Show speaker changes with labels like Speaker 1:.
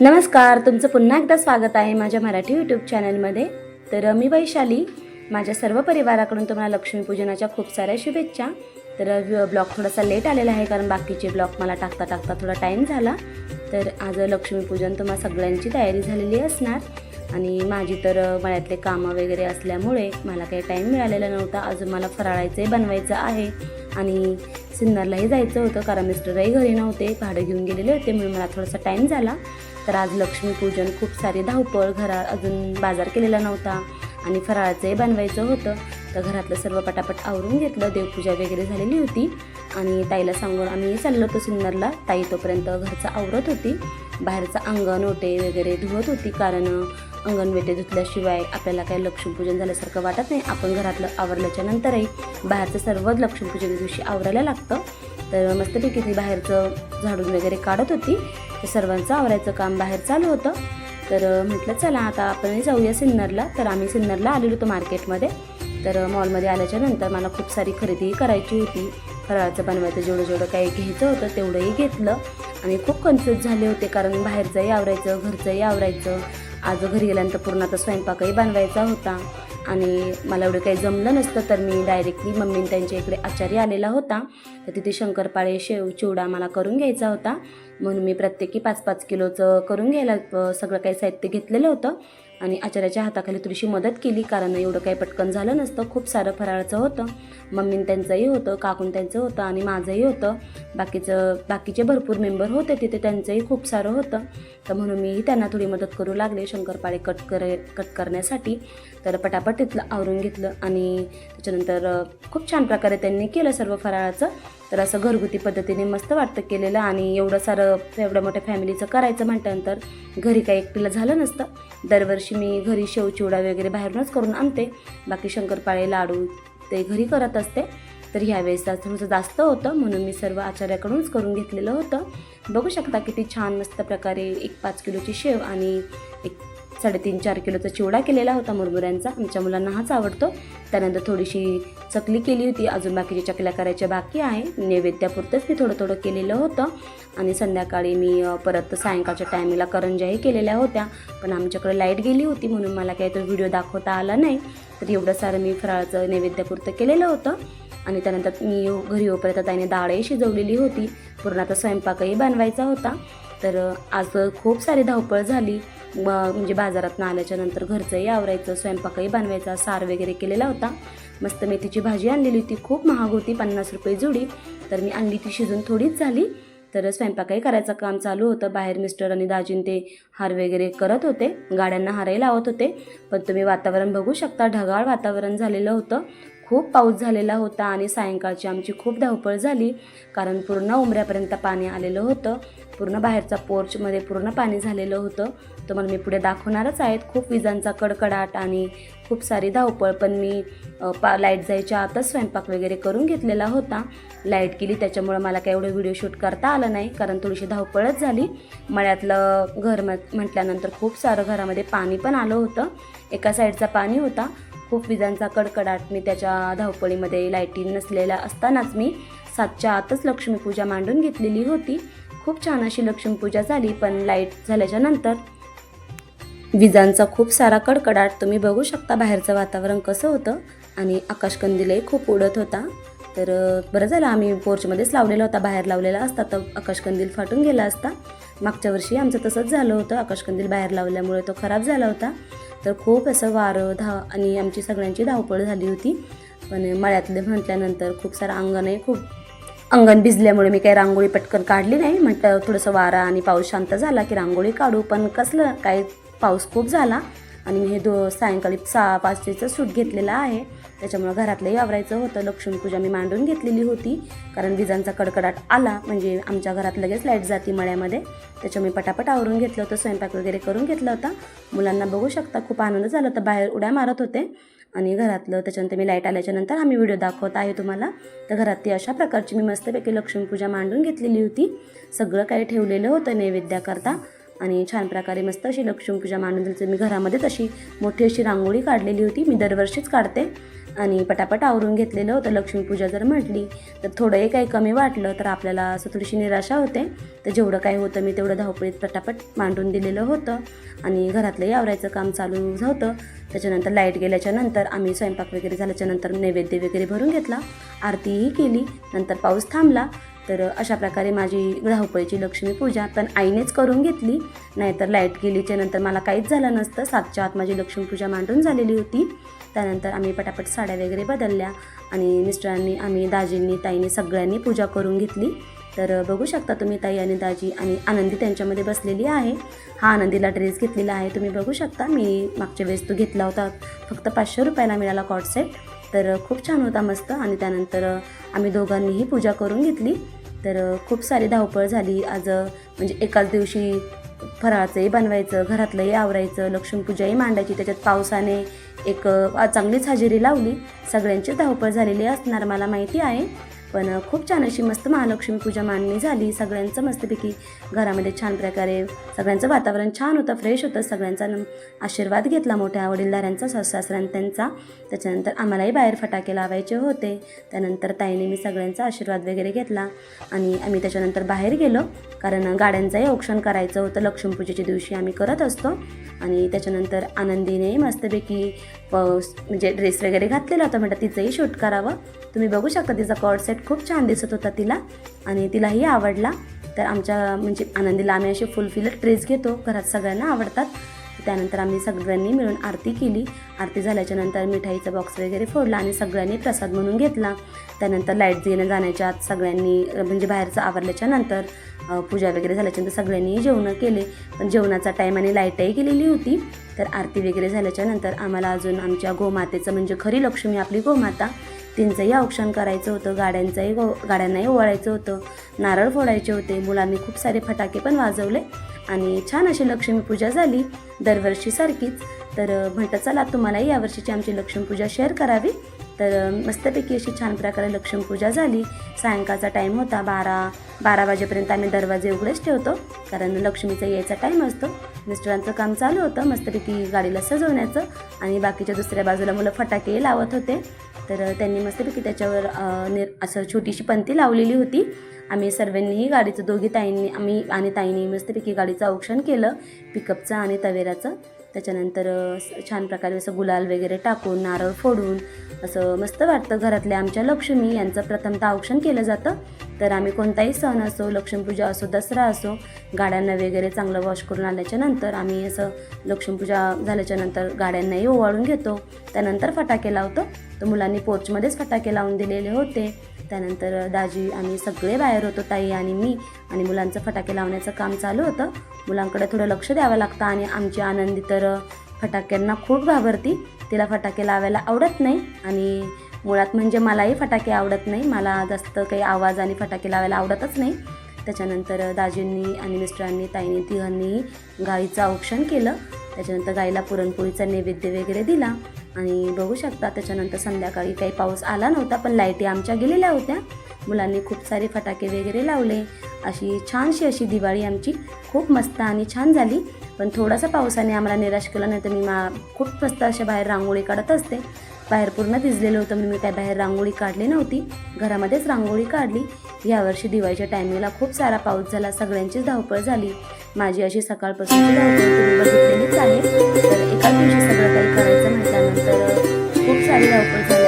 Speaker 1: नमस्कार तुमचं पुन्हा एकदा स्वागत आहे माझ्या मराठी यूट्यूब चॅनलमध्ये तर मी वैशाली. माझ्या सर्व परिवाराकडून तुम्हाला लक्ष्मीपूजनाच्या खूप साऱ्या शुभेच्छा. तर ब्लॉग थोडासा लेट आलेला आहे कारण बाकीचे ब्लॉग मला टाकता टाकता थोडा टाईम झाला. तर आज लक्ष्मीपूजन तुम्हा सगळ्यांची तयारी झालेली असणार. आणि माझी तर मळ्यातले कामं वगैरे असल्यामुळे मला काही टाईम मिळालेला नव्हता. अजून मला फराळायचंही बनवायचं आहे. आणि सिन्नरलाही जायचं होतं कारण मिस्टरही घरी नव्हते. भाडं घेऊन गेलेले होते म्हणून मला थोडासा टाईम झाला. तर आज लक्ष्मीपूजन खूप सारी धावपळ घरा अजून बाजार केलेला नव्हता आणि फराळाचंही बनवायचं होतं. तर घरातलं सर्व पटापट आवरून घेतलं देवपूजा वगैरे झालेली होती. आणि ताईला सांगून आम्ही चाललो होतो सिन्नरला. ताई तोपर्यंत घरचं आवरत होती. बाहेरचं अंगण ओटे वगैरे धुवत होती कारण अंगण वेटे धुतल्याशिवाय आपल्याला काही लक्ष्मीपूजन झाल्यासारखं वाटत नाही. आपण घरातलं आवरल्याच्या नंतरही बाहेरचं सर्व लक्ष्मीपूजन दिवशी आवरायला लागतं. तर मस्तपैकी ती बाहेरचं झाडून वगैरे काढत होती. तर सर्वांचं आवरायचं काम बाहेर चालू होतं. तर म्हटलं चला आता आपण जाऊया सिन्नरला. तर आम्ही सिन्नरला आलेलो होतो मार्केटमध्ये. तर मॉलमध्ये आल्याच्यानंतर मला खूप सारी खरेदी करायची होती. फराळाचं बनवायचं जेवढं जेवढं काही घ्यायचं होतं तेवढंही घेतलं. आणि खूप कन्फ्यूज झाले होते कारण बाहेरचंही आवरायचं घरचंही आवरायचं. आज घरी गेल्यानंतर पूर्ण आता स्वयंपाकही बनवायचा होता. आणि मला एवढं काही जमलं नसतं तर मी डायरेक्टली मम्मी त्यांच्या इकडे आचार्य आलेला होता. तर तिथे शंकरपाळे शेव चिवडा मला करून घ्यायचा होता. म्हणून मी प्रत्येकी पाच पाच किलोचं करून घ्यायला सगळं काही साहित्य घेतलेलं होतं. आणि आचार्याच्या हाताखाली थोडीशी मदत केली कारण एवढं काही पटकन झालं नसतं. खूप सारं फराळाचं होतं. मम्मीन त्यांचंही होतं काकून त्यांचं होतं आणि माझंही होतं. बाकीचं बाकीचे भरपूर मेंबर होते तिथे त्यांचंही खूप सारं होतं. तर म्हणून मीही त्यांना थोडी मदत करू लागले शंकरपाळे कट करे कट करण्यासाठी. तर पटापट तिथलं आवरून घेतलं आणि त्याच्यानंतर खूप छान प्रकारे त्यांनी केलं सर्व फराळाचं. तर असं घरगुती पद्धतीने मस्त वाटतं केलेलं आणि एवढं सारं एवढ्या मोठ्या फॅमिलीचं करायचं म्हटल्यानंतर घरी काही एकटीला झालं नसतं. दरवर्षी मी घरी शेव चिवडा वगैरे बाहेरूनच करून आणते. बाकी शंकरपाळे लाडू ते घरी करत असते. तर ह्यावेळेस थोडंसं जास्त होतं म्हणून मी सर्व आचार्याकडूनच करून घेतलेलं होतं. बघू शकता किती छान मस्त प्रकारे एक पाच किलोची शेव आणि एक साडेतीन चार किलोचा चिवडा केलेला होता मुरमुऱ्यांचा. आमच्या मुलांना हाच आवडतो. त्यानंतर थोडीशी चकली केली होती. अजून बाकीच्या चकल्या करायच्या बाकी आहे. नैवेद्यापुरतंच मी थोडं थोडं केलेलं होतं. आणि संध्याकाळी मी परत सायंकाळच्या टायमिंगला करंजाही केलेल्या होत्या. पण आमच्याकडे लाइट गेली होती म्हणून मला काही तो व्हिडिओ दाखवता आला नाही. तर एवढं सारं मी फराळाचं नैवेद्यापुरतं केलेलं होतं. आणि त्यानंतर मी घरी येऊपर्यंत ताईने डाळही शिजवलेली होती. पूर्ण आता स्वयंपाकही बनवायचा होता. तर असं आज खूप सारी धावपळ झाली. म्हणजे बाजारात आल्याच्यानंतर घरचंही आवरायचं स्वयंपाकही बनवायचा सार वगैरे केलेला होता. मस्त मेथीची भाजी आणलेली होती खूप महाग होती पन्नास रुपये जुडी. तर मी आणली ती शिजून थोडीच झाली. तर स्वयंपाकही करायचं काम चालू होतं. बाहेर मिस्टर आणि दाजीन ते हार वगैरे करत होते. गाड्यांना हारही लावत होते. पण तुम्ही वातावरण बघू शकता ढगाळ वातावरण झालेलं होतं. खूप पाऊस झालेला होता आणि सायंकाळची आमची खूप धावपळ झाली कारण पूर्ण उमऱ्यापर्यंत पाणी आलेलं होतं. पूर्ण बाहेरचा पोर्चमध्ये पूर्ण पाणी झालेलं होतं. तुम्हाला मी पुढे दाखवणारच आहेत. खूप विजांचा कडकडाट आणि खूप सारी धावपळ पण मी पा लाइट जायच्या आतच स्वयंपाक वगैरे करून घेतलेला होता. लाइट गेली त्याच्यामुळं मला काही एवढं व्हिडिओ शूट करता आलं नाही कारण थोडीशी धावपळच झाली. मळ्यातलं घर म म्हटल्यानंतर खूप सारं घरामध्ये पाणी पण आलं होतं. एका साईडचा पाणी होता. खूप विजांचा कडकडाट मी त्याच्या धावपळीमध्ये लाईटी नसलेल्या असतानाच मी सातच्या आतच लक्ष्मीपूजा मांडून घेतलेली होती. खूप छान अशी लक्ष्मीपूजा झाली पण लाइट झाल्याच्यानंतर विजांचा खूप सारा कडकडाट तुम्ही बघू शकता बाहेरचं वातावरण कसं होतं आणि आकाशकंदीलही खूप उडत होता. तर बरं झालं आम्ही पोर्चमध्येच लावलेला होता बाहेर लावलेला असता तर आकाशकंदील फाटून गेला असता. मागच्या वर्षी आमचं तसंच झालं होतं आकाशकंदील बाहेर लावल्यामुळे तो खराब झाला होता. तर खूप असं वारं धाव आणि आमची सगळ्यांची धावपळ झाली होती. पण मळ्यातले म्हटल्यानंतर खूप सारं अंगणही खूप अंगण भिजल्यामुळे मी काही रांगोळी पटकन काढली नाही. म्हटलं थोडंसं वारा आणि पाऊस शांत झाला की रांगोळी काढू पण कसलं काही पाऊस खूप झाला आणि मी हे दो सायंकाळी सहा पाचशेचं सूट घेतलेलं आहे. त्याच्यामुळं घरातलंही आवरायचं होतं. लक्ष्मीपूजा मी मांडून घेतलेली होती. कारण विजांचा कडकडाट आला म्हणजे आमच्या घरात लगेच लाइट जाती मळ्यामध्ये. त्याच्यामुळे मी पटापट आवरून घेतलं होतं स्वयंपाक वगैरे करून घेतला होता. मुलांना बघू शकता खूप आनंद झाला होता बाहेर उड्या मारत होते. आणि घरातलं त्याच्यानंतर मी लाइट आल्याच्यानंतर आम्ही व्हिडिओ दाखवत आहे तुम्हाला. तर घरात ती अशा प्रकारची मी मस्तपैकी लक्ष्मीपूजा मांडून घेतलेली होती. सगळं काही ठेवलेलं होतं नैवेद्याकरता. आणि छान प्रकारे मस्त अशी लक्ष्मीपूजा मांडून दिली मी घरामध्ये तशी मोठी अशी रांगोळी काढलेली होती. मी दरवर्षीच काढते. आणि पटापट आवरून घेतलेलं होतं. लक्ष्मीपूजा जर म्हटली तर थोडंही काही कमी वाटलं तर आपल्याला असं थोडीशी निराशा होते. तर जेवढं काही होतं मी तेवढं धावपळीत पटापट मांडून दिलेलं होतं. आणि घरातलंही आवरायचं काम चालू होतं. त्याच्यानंतर लाइट गेल्याच्यानंतर आम्ही स्वयंपाक वगैरे झाल्याच्यानंतर नैवेद्य वगैरे भरून घेतला. आरतीही केली. नंतर पाऊस थांबला. तर अशा प्रकारे माझी धावपळीची लक्ष्मीपूजा पण आईनेच करून घेतली. नाहीतर लाइट गेलीच्या नंतर मला काहीच झालं नसतं. सातच्या आत माझी लक्ष्मीपूजा मांडून झालेली होती. त्यानंतर आम्ही पटापट साड्या वगैरे बदलल्या आणि मिस्टरांनी आम्ही दाजींनी ताईंनी सगळ्यांनी पूजा करून घेतली. तर बघू शकता तुम्ही ताई आणि दाजी आणि आनंदी त्यांच्यामध्ये बसलेली आहे. हा आनंदीला ड्रेस घेतलेला आहे. तुम्ही बघू शकता मी मागच्या वेळेस तो घेतला होता. फक्त पाचशे रुपयाला मिळाला कॉट सेट. तर खूप छान होता मस्त. आणि त्यानंतर आम्ही दोघांनीही पूजा करून घेतली. तर खूप सारी धावपळ झाली. आज म्हणजे एकाच दिवशी फराळाचंही बनवायचं घरातलंही आवरायचं लक्ष्मीपूजाही मांडायची. त्याच्यात पावसाने एक चांगलीच हजेरी लावली. सगळ्यांची धावपळ झालेली असणार मला माहिती आहे. पण खूप छान अशी मस्त महालक्ष्मी पूजा मांडणी झाली. सगळ्यांचं मस्तपैकी घरामध्ये छान प्रकारे सगळ्यांचं वातावरण छान होतं फ्रेश होतं. सगळ्यांचा न- आशीर्वाद घेतला मोठ्या वडीलधाऱ्यांचा सासऱ्यां त्यांचा त्याच्यानंतर आम्हालाही बाहेर फटाके लावायचे होते. त्यानंतर ताईने मी सगळ्यांचा आशीर्वाद वगैरे घेतला आणि आम्ही त्याच्यानंतर बाहेर गेलो. कारण गाड्यांचंही औक्षण करायचं होतं. लक्ष्मीपूजेच्या दिवशी आम्ही करत असतो. आणि त्याच्यानंतर आनंदीने मस्तपैकी प- म्हणजे ड्रेस वगैरे घातलेला होता. म्हटलं तिचंही शूट करावं. तुम्ही बघू शकता तिचा कॉड सेट खूप छान दिसत होता तिला आणि तिलाही आवडला. तर आमच्या म्हणजे आनंदीला आम्ही असे फुलफिल ड्रेस घेतो. घरात सगळ्यांना आवडतात. त्यानंतर आम्ही सगळ्यांनी मिळून आरती केली. आरती झाल्याच्यानंतर मिठाईचा बॉक्स वगैरे फोडला आणि सगळ्यांनी प्रसाद म्हणून घेतला. त्यानंतर लाइट येणं जाण्याच्या आत सगळ्यांनी म्हणजे बाहेरचं आवरल्याच्या नंतर पूजा वगैरे झाल्याच्यानंतर सगळ्यांनी जेवणं केले. पण जेवणाचा टाईम आणि लाईटही केलेली होती. तर आरती वगैरे झाल्याच्यानंतर आम्हाला अजून आमच्या गोमातेचं म्हणजे खरी लक्ष्मी आपली गोमाता त्यांचंही औक्षण करायचं होतं गाड्यांचंही गाड्यांनाही ओवाळायचं होतं. नारळ फोडायचे होते. मुलांनी खूप सारे फटाके पण वाजवले आणि छान अशी लक्ष्मीपूजा झाली दरवर्षीसारखीच तर म्हटलं चला तुम्हालाही यावर्षीची आमची लक्ष्मीपूजा शेअर करावी. तर मस्तपैकी अशी छान प्रकारे लक्ष्मीपूजा झाली. सायंकाळचा टाईम होता बारा बारा वाजेपर्यंत आम्ही दरवाजे उघडेच ठेवतो कारण लक्ष्मीचा यायचा टाईम असतो. मिस्टरांचं काम चालू होतं मस्तपैकी गाडीला सजवण्याचं आणि बाकीच्या दुसऱ्या बाजूला मुलं फटाके लावत होते. तर त्यांनी मस्तपैकी त्याच्यावर निर असं छोटीशी पंती लावलेली होती. आम्ही सर्वांनीही गाडीचं दोघी ताईंनी आम्ही आणि ताईंनी मस्तपैकी गाडीचं औक्षण केलं पिकअपचं आणि तवेराचं. त्याच्यानंतर स- छान प्रकारे असं गुलाल वगैरे टाकून नारळ फोडून असं मस्त वाटतं. घरातल्या आमच्या लक्ष्मी यांचं प्रथमतः औक्षण केलं जातं. तर आम्ही कोणताही सण असो लक्ष्मीपूजा असो दसरा असो गाड्यांना वगैरे चांगलं वॉश करून आल्याच्यानंतर आम्ही असं लक्ष्मीपूजा झाल्याच्यानंतर गाड्यांनाही ओवाळून घेतो. त्यानंतर फटाके लावतो. तर मुलांनी पोर्चमध्येच फटाके लावून दिलेले होते. त्यानंतर दाजी आम्ही सगळे बाहेर होतो ताई आणि मी. आणि मुलांचं फटाके लावण्याचं काम चालू होतं. मुलांकडे थोडं लक्ष द्यावं लागतं आणि आमची आनंदी तर फटाक्यांना खूप घाबरती. तिला फटाके लावायला आवडत नाही आणि मुळात म्हणजे मलाही फटाके आवडत नाही. मला जास्त काही आवाज आणि फटाके लावायला आवडतच नाही. त्याच्यानंतर दाजींनी आणि मिस्टरांनी ताईंनी तिघांनी गाईचं औक्षण केलं. त्याच्यानंतर गाईला पुरणपोळीचा नैवेद्य वगैरे दिला. आणि बघू शकता त्याच्यानंतर संध्याकाळी काही पाऊस आला नव्हता पण लाईटी आमच्या गेलेल्या होत्या. मुलांनी खूप सारे फटाके वगैरे लावले. अशी छानशी अशी दिवाळी आमची खूप मस्त आणि छान झाली. पण थोडासा पावसाने आम्हाला निराश केला नाही तर मी मा खूप मस्त अशा बाहेर रांगोळी काढत असते. बाहेर पूर्ण भिजलेलं होतं म्हणून मी काय बाहेर रांगोळी काढली नव्हती. घरामध्येच रांगोळी काढली. यावर्षी दिवाळीच्या टायमिंगला खूप सारा पाऊस झाला सगळ्यांचीच धावपळ झाली. माझी अशी सकाळपासूनची धावपळ तुम्ही बघितलेलीच आहे. तर एकाच दिवशी सगळं काही करायचं म्हटल्यानंतर खूप सारी धावपळ झाली.